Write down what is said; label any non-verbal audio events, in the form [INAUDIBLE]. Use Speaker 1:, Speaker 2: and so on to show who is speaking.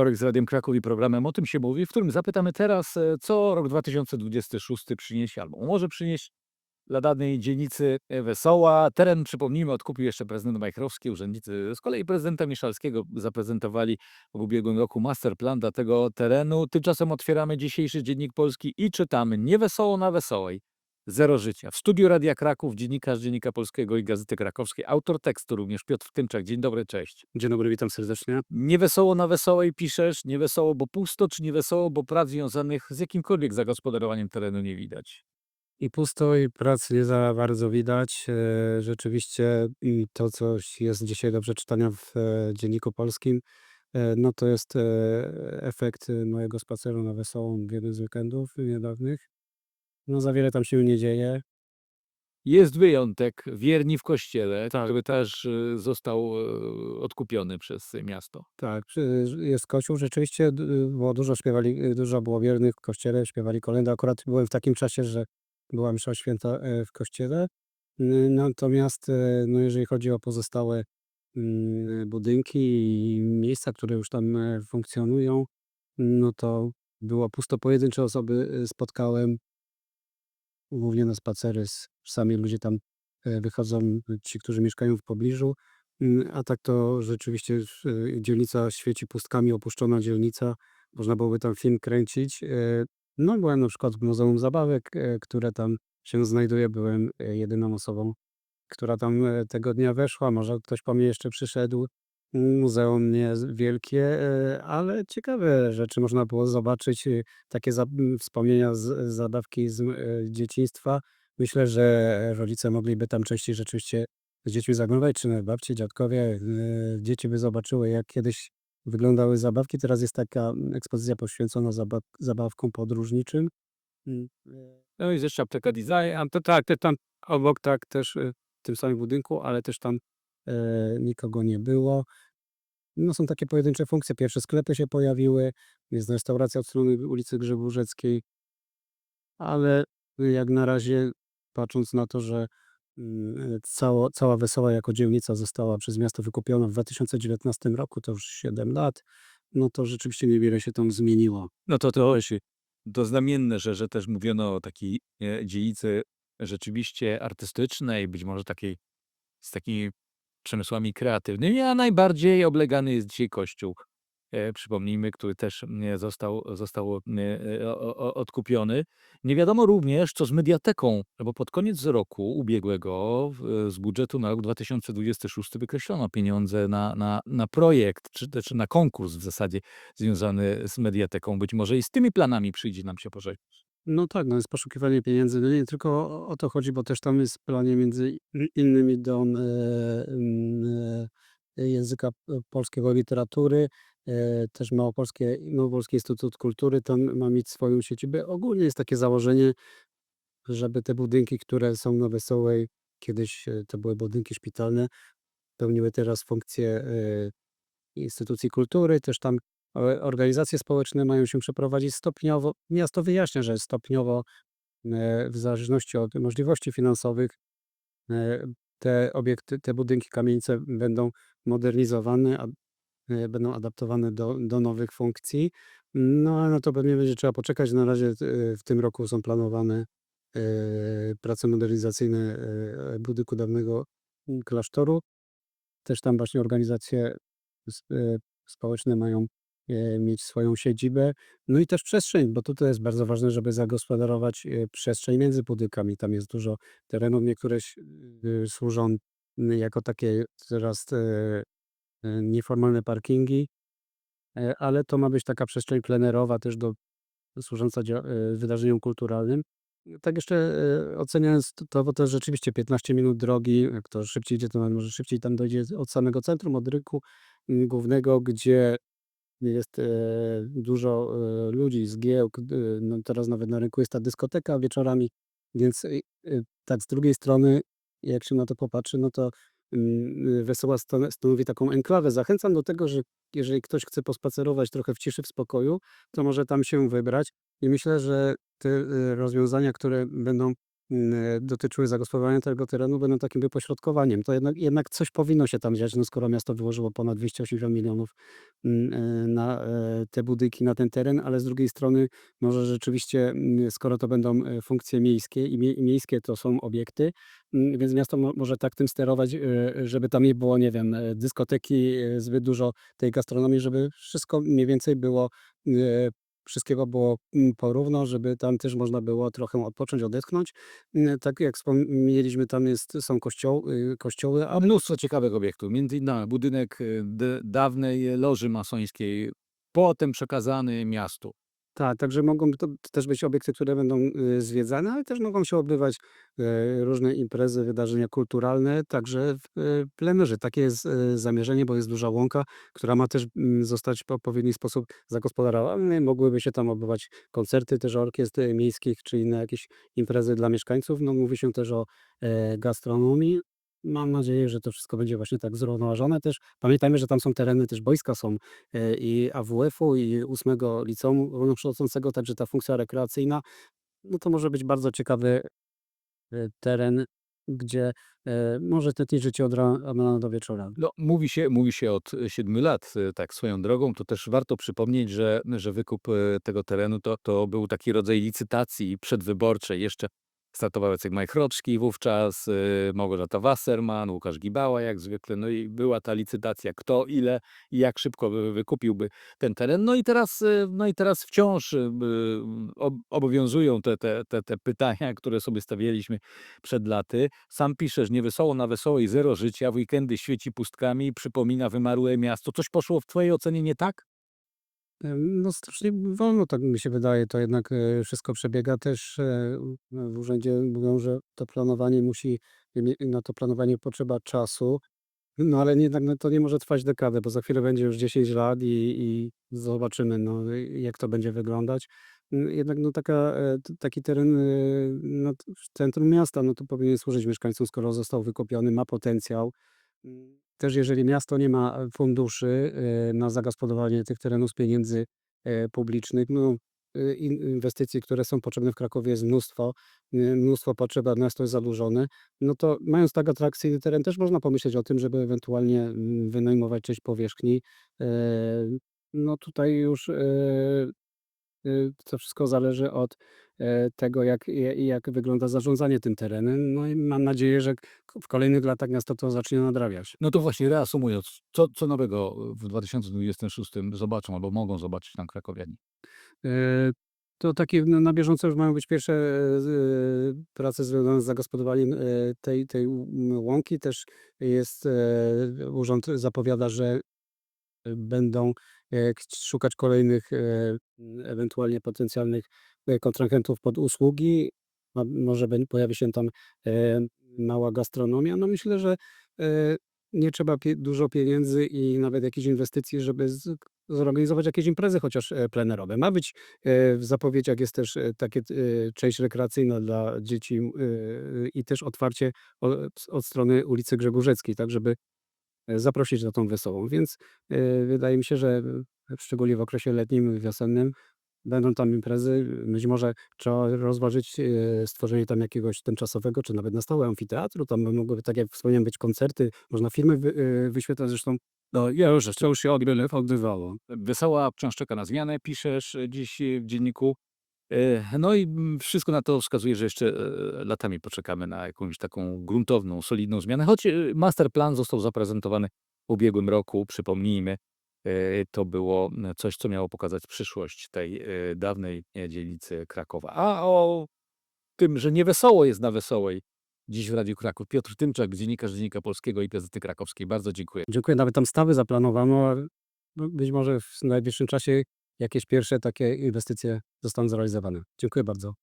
Speaker 1: Wtorek z Radiem Kraków i programem O tym się mówi, w którym zapytamy teraz, e, co rok 2026 przyniesie albo może przynieść dla danej dzielnicy e, Wesoła. Teren, przypomnijmy, odkupił jeszcze prezydent Majchrowski. Urzędnicy z kolei prezydenta Miszalskiego zaprezentowali w ubiegłym roku masterplan dla tego terenu. Tymczasem otwieramy dzisiejszy Dziennik Polski i czytamy nie wesoło na Wesołej. Zero życia. W studiu Radia Kraków dziennikarz Dziennika Polskiego i Gazety Krakowskiej, autor tekstu również Piotr Tymczak. Dzień dobry, cześć.
Speaker 2: Dzień dobry, witam serdecznie.
Speaker 1: Niewesoło na Wesołej piszesz, niewesoło, bo pusto, czy niewesoło, bo prac związanych z jakimkolwiek zagospodarowaniem terenu nie widać?
Speaker 2: I pusto, i prac nie za bardzo widać. E, Rzeczywiście i to, co jest dzisiaj do przeczytania w e, Dzienniku Polskim, e, no to jest e, efekt e, mojego spaceru na Wesołą w jeden z weekendów niedawnych. No za wiele tam się nie dzieje.
Speaker 1: Jest wyjątek, wierni w kościele,
Speaker 2: Tak.
Speaker 1: który też y, został y, odkupiony przez miasto.
Speaker 2: Tak, przy- jest kościół, rzeczywiście d- było dużo śpiewali, dużo było wiernych w kościele, śpiewali kolędy. Akurat byłem w takim czasie, że była msza święta e, w kościele. N- Natomiast e, no, jeżeli chodzi o pozostałe mm, budynki i miejsca, które już tam e, funkcjonują, no to było pusto. Pojedyncze osoby e, spotkałem głównie na spacery. Sami ludzie tam e, wychodzą, ci, którzy mieszkają w pobliżu. Mm, A tak to rzeczywiście e, dzielnica świeci pustkami, opuszczona dzielnica. Można byłoby tam film kręcić. E, No, byłem na przykład w Muzeum Zabawek, które tam się znajduje. Byłem jedyną osobą, która tam tego dnia weszła. Może ktoś po mnie jeszcze przyszedł. Muzeum nie wielkie, e, ale ciekawe rzeczy można było zobaczyć. e, Takie za, m, wspomnienia z zabawki z e, dzieciństwa. Myślę, że rodzice mogliby tam częściej rzeczywiście z dziećmi zaglądać, czy nawet babcie, dziadkowie. e, Dzieci by zobaczyły, jak kiedyś wyglądały zabawki. Teraz jest taka mm, ekspozycja poświęcona zabaw, zabawkom podróżniczym. Mm, No i jeszcze apteka design, to tak, te tam obok tak też e, w tym samym budynku, ale też tam nikogo nie było. No są takie pojedyncze funkcje. Pierwsze sklepy się pojawiły, jest restauracja od strony ulicy Grzeburzeckiej, ale jak na razie patrząc na to, że mm, cało, cała Wesoła jako dzielnica została przez miasto wykupiona w 2019 roku, to już 7 lat, no to rzeczywiście niewiele się tam zmieniło.
Speaker 1: No to to, to znamienne, że, że też mówiono o takiej e, dzielnicy rzeczywiście artystycznej, być może takiej z takimi przemysłami kreatywnymi, a najbardziej oblegany jest dzisiaj kościół. E, przypomnijmy, który też został, został e, e, odkupiony. Nie wiadomo również, co z mediateką, bo pod koniec roku ubiegłego z budżetu na rok 2026 wykreślono pieniądze na, na, na projekt, czy też na konkurs w zasadzie związany z mediateką. Być może i z tymi planami przyjdzie nam się pożegnać.
Speaker 2: No tak, no jest poszukiwanie pieniędzy. No nie tylko o, to chodzi, bo też tam jest planie między in- innymi dom e, e, języka p- polskiego literatury, e, też Małopolskie, Małopolski Instytut Kultury tam ma mieć swoją siedzibę. Ogólnie jest takie założenie, żeby te budynki, które są na Wesołej, kiedyś e, to były budynki szpitalne, pełniły teraz funkcję e, instytucji kultury, też tam e, organizacje społeczne mają się przeprowadzić stopniowo. Miasto wyjaśnia, że stopniowo e, w zależności od możliwości finansowych e, te obiekty, te budynki, kamienice będą modernizowane, e, będą adaptowane do, do nowych funkcji. No a na to pewnie będzie trzeba poczekać. Na razie w tym roku są planowane prace modernizacyjne budynku dawnego mm, klasztoru. Też tam właśnie organizacje społeczne mają mieć swoją siedzibę. No i też przestrzeń, bo tutaj jest bardzo ważne, żeby zagospodarować e, przestrzeń między budynkami. Tam jest dużo terenów, niektóre ś- y, służą mm, jako takie teraz e, e, nieformalne parkingi, e, ale to ma być taka przestrzeń plenerowa też do, służąca e, wydarzeniom kulturalnym. Tak jeszcze e, oceniając to- bo to jest rzeczywiście 15 minut drogi, jak to szybciej idzie, to może szybciej tam dojdzie od samego centrum, od rynku mm, głównego, gdzie jest e, dużo e, ludzi z giełd, e, no teraz nawet na rynku jest ta dyskoteka wieczorami, więc tak z drugiej strony, jak się na to popatrzy, no to mm, Wesoła stan- stanowi taką enklawę. Zachęcam do tego, że jeżeli ktoś chce pospacerować trochę w ciszy, w spokoju, to może tam się wybrać i myślę, że te rozwiązania, które będą dotyczyły zagospodarowania tego terenu, będą takim wypośrodkowaniem. To jednak jednak coś powinno się tam dziać, no skoro miasto wyłożyło ponad 280 milionów e, na, e, te budynki, na ten teren, ale z drugiej strony może rzeczywiście, skoro to będą, e, funkcje miejskie i mie miejskie to są obiekty, więc miasto mo może tak tym sterować, e, żeby tam nie było, nie wiem, e, dyskoteki, e, zbyt dużo tej gastronomii, żeby wszystko mniej więcej było, e, wszystkiego było, mm, porówno, żeby tam też można było trochę odpocząć, odetchnąć. Mm, tak jak wspomnieliśmy, tam jest są kościoły kościoły, a
Speaker 1: Mnóstwo ciekawych obiektów, między innymi budynek, y, dawnej loży masońskiej, potem przekazany miastu.
Speaker 2: Tak, także mogą to też być obiekty, które będą, y, zwiedzane, ale też mogą się odbywać, e, różne imprezy, wydarzenia kulturalne, także w, e, plenerze. Takie jest, zamierzenie, bo jest duża łąka, która ma też, mm, zostać w odpowiedni sposób zagospodarowana. Mogłyby się tam odbywać koncerty też orkiestr miejskich, czy inne jakieś imprezy dla mieszkańców. No, mówi się też o, e, gastronomii. Mam nadzieję, że to wszystko będzie właśnie tak zrównoważone też. Pamiętajmy, że tam są tereny, też boiska są, e, i AWF-u, i 8 Liceum Ogólnokształcącego, także ta funkcja rekreacyjna, no to może być bardzo ciekawy, e, teren, gdzie, e, może tętnić życie od rana do wieczora.
Speaker 1: No, mówi się mówi się od 7 lat, tak swoją drogą, to też warto przypomnieć, że że wykup, tego terenu to to był taki rodzaj licytacji przedwyborczej. Jeszcze startował Jacek Majchrowski wówczas, y, Małgorzata Wasserman, Łukasz Gibała jak zwykle, no i była ta licytacja, kto, ile i jak szybko wy wykupiłby ten teren. No i teraz, y, no i teraz wciąż, y, ob obowiązują te te te te pytania, [LAUGHS] które sobie stawialiśmy przed laty. Sam piszesz: „Niewesoło na wesołej, zero życia, w weekendy świeci pustkami, przypomina wymarłe miasto”. Coś poszło w twojej ocenie nie tak?
Speaker 2: E, no strasznie wolno, tak mi się wydaje, to jednak, e, wszystko przebiega też, e, w urzędzie mówią, że to planowanie musi na to planowanie potrzeba czasu. No, ale jednak, no, to nie może trwać dekadę, bo za chwilę będzie już 10 lat i i zobaczymy, no, jak to będzie wyglądać. Hm, jednak, no, taka, e, taki teren, e, no, centrum miasta, no, to powinien służyć mieszkańcom, skoro został wykupiony, ma potencjał. Też jeżeli miasto nie ma funduszy, e, na zagospodarowanie tych terenów z pieniędzy, e, publicznych, no, in inwestycji, które są potrzebne w Krakowie jest mnóstwo, mnóstwo potrzeb, a miasto jest zadłużone, no to mając tak atrakcyjny teren, też można pomyśleć o tym, żeby ewentualnie, mm, wynajmować część powierzchni. E, no, tutaj już, e, to wszystko zależy od, e, tego, jak ja jak wygląda zarządzanie tym terenem. No i mam nadzieję, że w kolejnych latach miasto to zacznie nadrabiać.
Speaker 1: No to właśnie reasumując, co co nowego w 2026 zobaczą albo mogą zobaczyć tam krakowianie?
Speaker 2: To takie no, na bieżąco już mają być pierwsze, e, prace związane z zagospodarowaniem, e, tej tej łąki. Też jest, urząd zapowiada, że będą, szukać kolejnych, e, ewentualnie potencjalnych, e, kontrahentów pod usługi. Może pojawi się tam, e, mała gastronomia. No, myślę, że, e, nie trzeba dużo pieniędzy i nawet jakichś inwestycji, żeby zorganizować jakieś imprezy chociaż, e, plenerowe. Ma być, e, w zapowiedziach jest też, e, takie, część rekreacyjna dla dzieci, i też otwarcie od strony ulicy Grzegórzeckiej, tak żeby, e, zaprosić na tą wesołą. Więc, e, wydaje mi się, że szczególnie w okresie letnim, wiosennym będą tam imprezy. Być może trzeba rozważyć, e, stworzenie tam jakiegoś tymczasowego, czy nawet na stałe amfiteatru. Tam mogłyby, tak jak wspomniałem, być koncerty, można filmy wy e, wyświetlać. Zresztą, no, ja już to już się odbywało.
Speaker 1: Wesoła wciąż czeka na zmianę, piszesz dziś w dzienniku. E, no i wszystko na to wskazuje, że jeszcze, e, latami poczekamy na jakąś taką gruntowną, solidną zmianę, choć, e, masterplan został zaprezentowany w ubiegłym roku, przypomnijmy. To było coś, co miało pokazać przyszłość tej, dawnej dzielnicy Krakowa. A o tym, że niewesoło jest na Wesołej, dziś w Radiu Kraków. Piotr Tymczak, dziennikarz Dziennika Polskiego i Gazety Krakowskiej. Bardzo dziękuję.
Speaker 2: Dziękuję. Nawet tam stawy zaplanowano, no, być może w najbliższym czasie jakieś pierwsze takie inwestycje zostaną zrealizowane. Dziękuję bardzo.